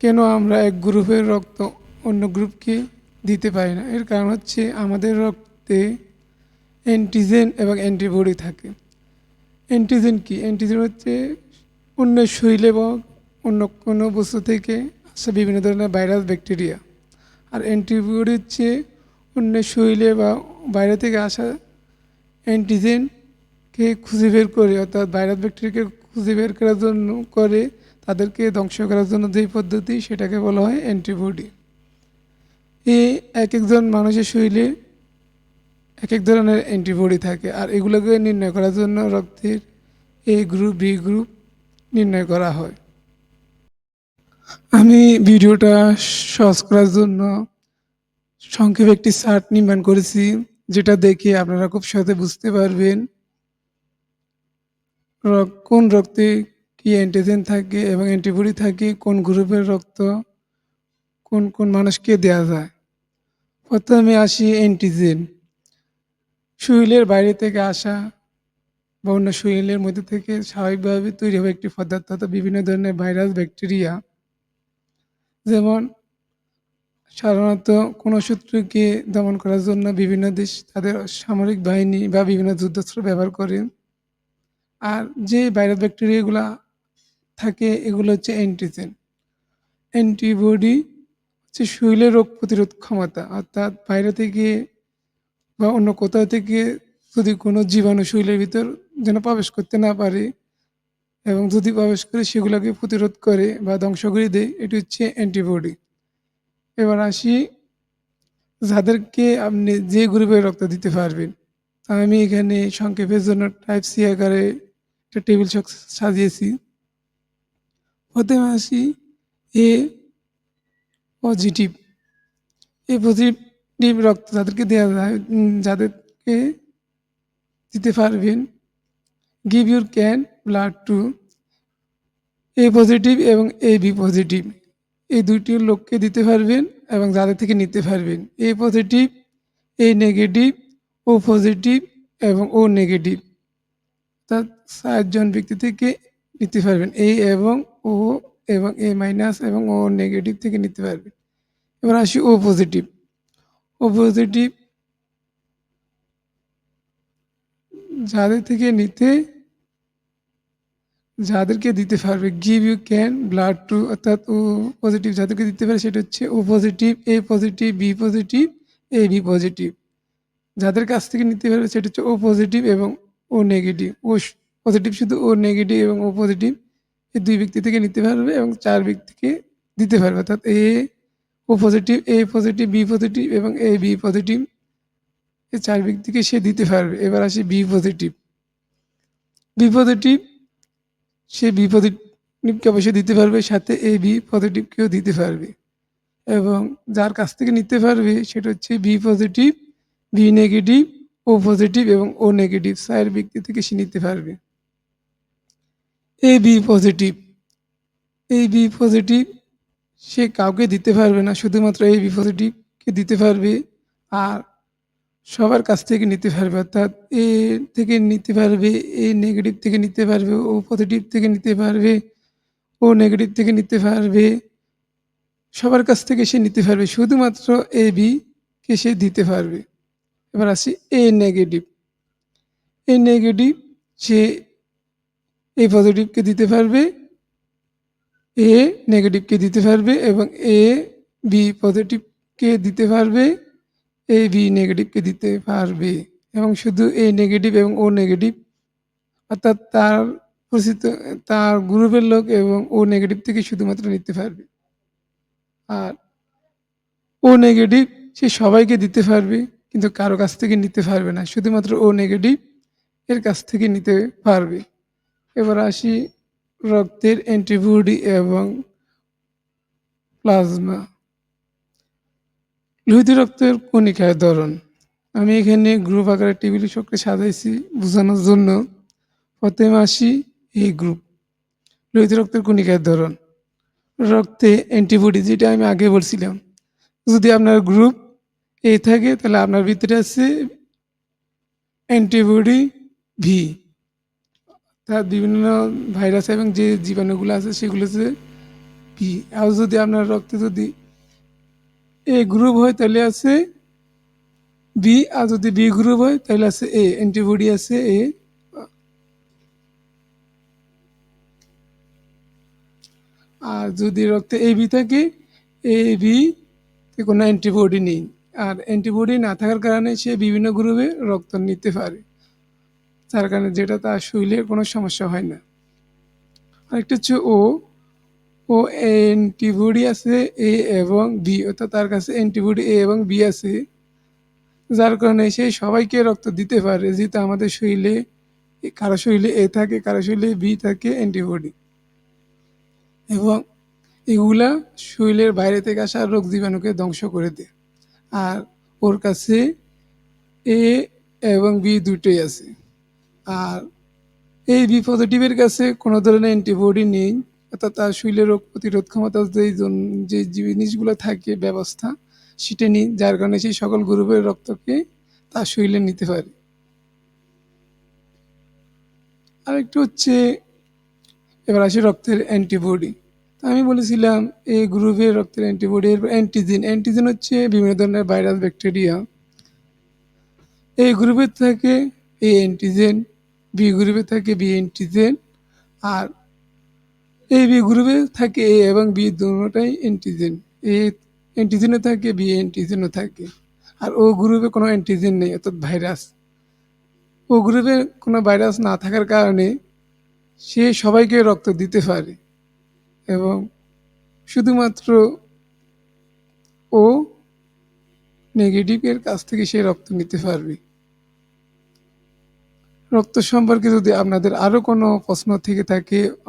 কেন আমরা এক গ্রুপের রক্ত অন্য গ্রুপকে দিতে পারি না? এর কারণ হচ্ছে আমাদের রক্তে অ্যান্টিজেন এবং অ্যান্টিবডি থাকে। অ্যান্টিজেন কি? অ্যান্টিজেন হচ্ছে অন্য শরীরে বা অন্য কোনো বস্তু থেকে আসা বিভিন্ন ধরনের ভাইরাস, ব্যাকটেরিয়া। আর অ্যান্টিবডি হচ্ছে অন্য শরীরে বা বাইরে থেকে আসা অ্যান্টিজেনকে খুঁজে বের করে, অর্থাৎ ভাইরাস, ব্যাকটেরিয়াকে খুঁজে বের করার জন্য করে তাদেরকে ধ্বংস করার জন্য যেই পদ্ধতি, সেটাকে বলা হয় অ্যান্টিবডি এই এক একজন মানুষের শরীরে এক এক ধরনের অ্যান্টিবডি থাকে আর এগুলোকে নির্ণয় করার জন্য রক্তের এ গ্রুপ বি গ্রুপ নির্ণয় করা হয়। আমি ভিডিওটা সহজ করার জন্য সংক্ষেপে একটি চার্ট নির্মাণ করেছি, যেটা দেখে আপনারা খুব সহজে বুঝতে পারবেন। কোন রক্তে কি অ্যান্টিজেন থাকে এবং অ্যান্টিবডি থাকে, কোন গ্রুপের রক্ত, কোন কোন মানুষকে দেওয়া যায়? প্রথমে আসি অ্যান্টিজেন শরীরের বাইরে থেকে আসা বা অন্য শরীরের মধ্যে থেকে স্বাভাবিকভাবে তৈরি হওয়া একটি পদার্থ অর্থাৎ বিভিন্ন ধরনের ভাইরাস, ব্যাকটেরিয়া। যেমন সাধারণত কোনো শত্রুকে দমন করার জন্য বিভিন্ন দেশ তাদের সামরিক বাহিনী বা বিভিন্ন যুদ্ধাস্ত্র ব্যবহার করে। আর যে ভাইরাস, ব্যাকটেরিয়াগুলো থাকে, এগুলো হচ্ছে অ্যান্টিজেন অ্যান্টিবডি হচ্ছে শরীরের রোগ প্রতিরোধ ক্ষমতা, অর্থাৎ বাইরে থেকে বা অন্য কোথাও থেকে যদি কোনো জীবাণু শরীরের ভিতর যেন প্রবেশ করতে না পারে এবং যদি প্রবেশ করে সেগুলোকে প্রতিরোধ করে বা ধ্বংস করে দেয়, এটি হচ্ছে অ্যান্টিবডি এবার আসি, যাদেরকে আপনি যে গ্রুপের রক্ত দিতে পারবেন। আমি এখানে সংক্ষেপের জন্য টাইপ সি আকারে একটা টেবিল সাজিয়েছি। প্রথমে আসি, এ পজিটিভ এ পজিটিভ রক্ত যাদেরকে দেওয়া যায় যাদেরকে দিতে পারবেন। Give your can blood to A positive এবং এ বি পজিটিভ এই দুইটি লোককে দিতে পারবেন এবং যাদের থেকে নিতে পারবেন। A positive A negative O positive এবং ও নেগেটিভ অর্থাৎ চারজন ব্যক্তি থেকে নিতে পারবেন। এ এবং ও এবং এ মাইনাস এবং ও নেগেটিভ থেকে নিতে পারবেন। এবার আসি ও পজিটিভ ও পজিটিভ যাদের থেকে নিতে, যাদেরকে দিতে পারবে give you can blood to অর্থাৎ ও পজিটিভ যাদেরকে দিতে পারে, সেটা হচ্ছে O positive A positive B positive A B positive যাদের কাছ থেকে নিতে পারবে, সেটা হচ্ছে ও পজিটিভ এবং ও নেগেটিভ ও পজিটিভ শুধু ও নেগেটিভ এবং ও পজিটিভ এই দুই ব্যক্তি থেকে নিতে পারবে এবং চার ব্যক্তিকে দিতে পারবে। অর্থাৎ A, O positive A positive B positive এবং এ, বি পজিটিভ এই চার ব্যক্তিকে সে দিতে পারবে। এবার আসি বি পজিটিভ বি পজিটিভ সে বি পজিটিভকে অবশ্যই দিতে পারবে, সাথে এ, বি পজিটিভকেও দিতে পারবে। এবং যার কাছ থেকে নিতে পারবে, সেটা হচ্ছে B positive B negative O positive এবং ও নেগেটিভ চার ব্যক্তি থেকে সে নিতে পারবে। এ বি পজিটিভ এই বি পজিটিভ সে কাউকে দিতে পারবে না, শুধুমাত্র এই বি পজিটিভকে দিতে পারবে। আর সবার কাছ থেকে নিতে পারবে, অর্থাৎ এ থেকে নিতে পারবে এ নেগেটিভ থেকে নিতে পারবে ও পজিটিভ থেকে নিতে পারবে ও নেগেটিভ থেকে নিতে পারবে। সবার কাছ থেকে সে নিতে পারবে, শুধুমাত্র এ বি কে সে দিতে পারবে। এবার আসি এ নেগেটিভ এ নেগেটিভ সে এ পজিটিভকে দিতে পারবে? এ নেগেটিভকে দিতে পারবে এবং এ বি পজিটিভকে দিতে পারবে? এ বি নেগেটিভকে দিতে পারবে। এবং শুধু এ নেগেটিভ এবং ও নেগেটিভ অর্থাৎ তার পরিচিত তার গ্রুপের লোক এবং ও নেগেটিভ থেকে শুধুমাত্র নিতে পারবে। আর ও নেগেটিভ সে সবাইকে দিতে পারবে, কিন্তু কারও কাছ থেকে নিতে পারবে না। শুধুমাত্র ও নেগেটিভ এর কাছ থেকে নিতে পারবে। এবার আসি রক্তের অ্যান্টিবডি এবং প্লাজমা। লোহিত রক্তের কণিকার ধরন। আমি এখানে গ্রুপ আকারে টেবিল চক্রে সাজাইছি বোঝানোর জন্য। প্রথমে আসি এই গ্রুপ। লোহিত রক্তের কণিকার ধরন। রক্তে অ্যান্টিবডি যেটা আমি আগে বলছিলাম। যদি আপনার গ্রুপ এ থাকে তাহলে আপনার ভিতরে আছে অ্যান্টিবডি ভি। তার বিভিন্ন ভাইরাস এবং যে জীবাণুগুলো আছে সেগুলো হচ্ছে বি আর যদি আপনার রক্তে যদি এ গ্রুপ হয়, তাহলে আছে বি আর যদি বি গ্রুপ হয়, তাহলে আছে এ অ্যান্টিবডি আছে এ আর যদি রক্তে এ বি থাকে এ বি কোনো অ্যান্টিবডি নেই। আর অ্যান্টিবডি না থাকার কারণে সে বিভিন্ন গ্রুপে রক্ত নিতে পারে। যার কারণে যেটা তার শরীরে কোনো সমস্যা হয় না। আরেকটা হচ্ছে ও ও অ্যান্টিবডি আছে এ এবং বি অর্থাৎ তার কাছে অ্যান্টিবডি এ এবং বি আছে, যার কারণে সে সবাইকে রক্ত দিতে পারে, যেহেতু আমাদের শরীরে, কারও শরীরে এ থাকে, কারও শরীরে বি থাকে অ্যান্টিবডি এবং এগুলা শরীরের বাইরে থেকে আসা রোগ জীবাণুকে ধ্বংস করে দেয়। আর ওর কাছে এ এবং বি দুটোই আছে। আর এই বি পজিটিভের কাছে কোনো ধরনের অ্যান্টিবডি নেই, অর্থাৎ তার শরীরে রোগ প্রতিরোধ ক্ষমতা যে যে জিনিসগুলো থাকে, ব্যবস্থা, সেটা নেই, যার কারণে সেই সকল গ্রুপের রক্তকে তার শরীরে নিতে পারে। আরেকটু হচ্ছে, এবার আসি রক্তের অ্যান্টিবডি তো আমি বলেছিলাম, এই গ্রুপের রক্তের অ্যান্টিবডি এরপর অ্যান্টিজেন অ্যান্টিজেন হচ্ছে বিভিন্ন ধরনের ভাইরাস, ব্যাকটেরিয়া। এই গ্রুপের থাকে এই অ্যান্টিজেন বি গ্রুপে থাকে বি অ্যান্টিজেন আর এই বি গ্রুপে থাকে এ এবং বি দুটোটাই অ্যান্টিজেন এ অ্যান্টিজেনও থাকে, বি অ্যান্টিজেনও থাকে। আর ও গ্রুপে কোনো অ্যান্টিজেন নেই, অর্থাৎ ভাইরাস ও গ্রুপে কোনো ভাইরাস না থাকার কারণে সে সবাইকে রক্ত দিতে পারে। এবং শুধুমাত্র ও নেগেটিভের কাছ থেকে সে রক্ত নিতে পারবে। রক্ত সম্পর্কে যদি আপনাদের আরও কোনো প্রশ্ন থেকে থাকে